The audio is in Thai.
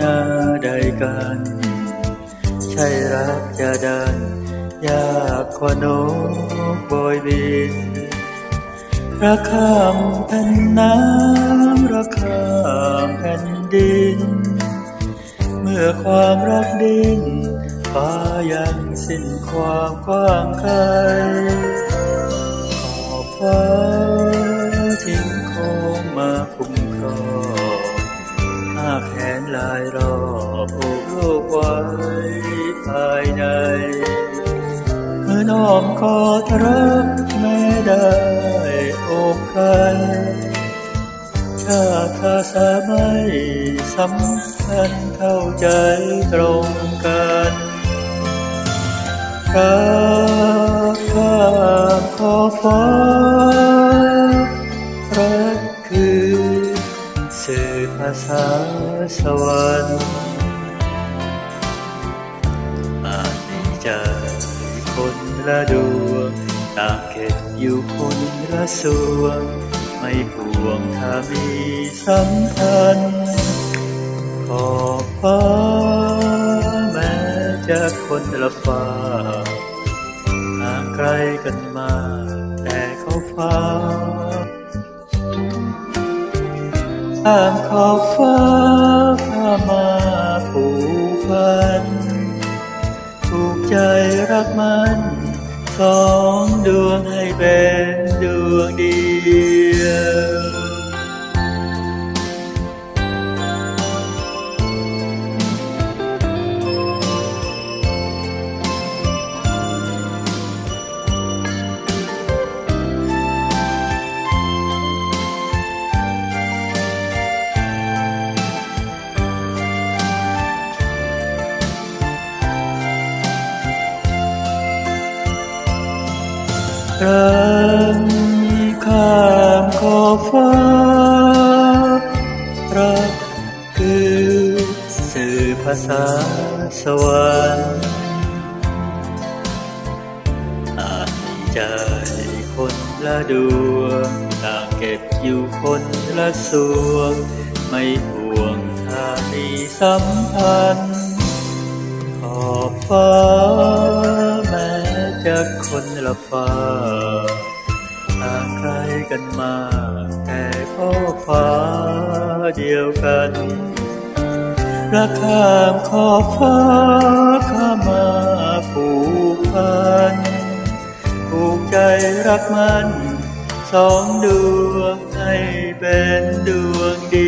นาใดกัน ใช่รักจะดันยากกว่านกโบยบินรักข้ามแผ่นน้ำรักข้ามแผ่นดิน เมื่อความรักดิ้นฟ้ายังสิ้นความกว้างไกลขอบฟ้า คุ้มครองหาแขนลายรอบโอบโลกไว้ภายในเมื่อน้อมกอดรักแม่ได้อบใครชาติภาษาไม่สำคัญเท่าใจตรงกันรักข้าขอฟ้า ษาสวรรค์อาจมีใจคนละดวงตางเก็บอยู่คนละส่วงไม่ห่วงถ้ามีสัมพันธ์ขอบฟ้าแม้จะคนละฟ้าห่างไกลกันมาแต่เขาฟ้า ข้ามขอบฟ้าข้ามาผูกพัน ถูกใจรักมัน สองดวงให้เป็นดวงดี รักข้ามขอบฟ้า รักคือสื่อภาษาสวรรค์อาจใจคนละดวงต่างเก็บอยู่คนละส่วง ไม่ห่วงถ้ามีสัมพันธ์ขอบฟ้า จะคนละฟ้าห่างไกลกันมา แต่ก็ฟ้าเดียวกันรักข้ามขอบฟ้าข้ามาผูกพันผูกใจรักมัน สองดวงให้เป็นดวงเดียว